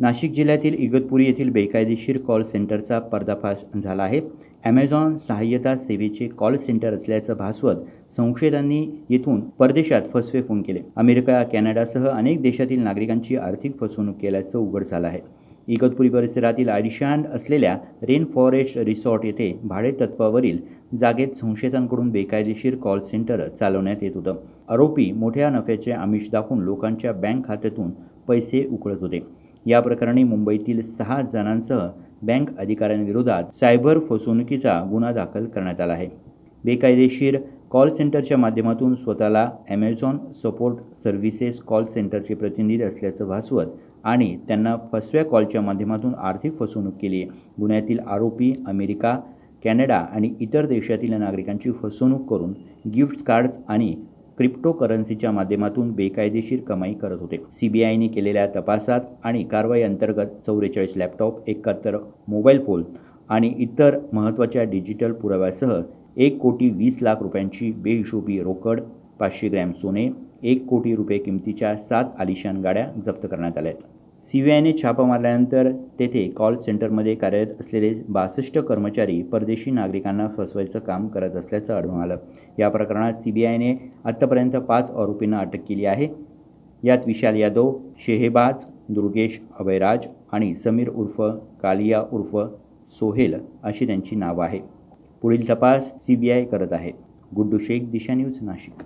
नाशिक जिल्ह्यातील इगतपुरी येथील बेकायदेशीर कॉल सेंटरचा पर्दाफाश झाला आहे. ॲमेझॉन सहाय्यता सेवेचे कॉल सेंटर असल्याचं भासवत संशयितांनी येथून परदेशात फसवे फोन केले. अमेरिका कॅनडासह अनेक देशातील नागरिकांची आर्थिक फसवणूक केल्याचं उघड झालं आहे. इगतपुरी परिसरातील आलिशान असलेल्या रेन फॉरेस्ट रिसॉर्ट येथे भाडेतत्वावरील जागेत संशयितांकडून बेकायदेशीर कॉल सेंटर चालवण्यात येत होतं. आरोपी मोठ्या नफ्याचे आमिष दाखवून लोकांच्या बँक खात्यातून पैसे उकळत होते. या प्रकरणी मुंबईतील सहा जणांसह बँक अधिकाऱ्यांविरोधात सायबर फसवणुकीचा गुन्हा दाखल करण्यात आला आहे. बेकायदेशीर कॉल सेंटरच्या माध्यमातून स्वतःला ॲमेझॉन सपोर्ट सर्व्हिसेस कॉल सेंटरचे प्रतिनिधी असल्याचं भासवत आणि त्यांना फसव्या कॉलच्या माध्यमातून आर्थिक फसवणूक केली आहे. गुन्ह्यातील आरोपी अमेरिका कॅनडा आणि इतर देशातील नागरिकांची फसवणूक करून गिफ्ट कार्ड्स आणि क्रिप्टोकरन्सीच्या माध्यमातून बेकायदेशीर कमाई करत होते. सी बी आयने केलेल्या तपासात आणि कारवाई अंतर्गत चौवेचाळीस लॅपटॉप एकाहत्तर मोबाईल फोन आणि इतर महत्त्वाच्या डिजिटल पुराव्यासह एक कोटी वीस लाख रुपयांची बेहिशोबी रोकड पाचशे ग्रॅम सोने एक कोटी रुपये किमतीच्या सात आलिशान गाड्या जप्त करण्यात आल्या आहेत. सी बी आयने छापा मारल्यानंतर तेथे कॉल सेंटरमध्ये कार्यरत असलेले बासष्ट कर्मचारी परदेशी नागरिकांना फसवायचं काम करत असल्याचं आढळून आलं. या प्रकरणात सी बी आयने आत्तापर्यंत पाच आरोपींना अटक केली आहे. यात विशाल यादव शेहेबाज दुर्गेश अभयराज आणि समीर उर्फ कालिया उर्फ सोहेल अशी त्यांची नावं आहे पुढील तपास सी बी आय करत आहे. गुड्डू शेख दिशा न्यूज नाशिक.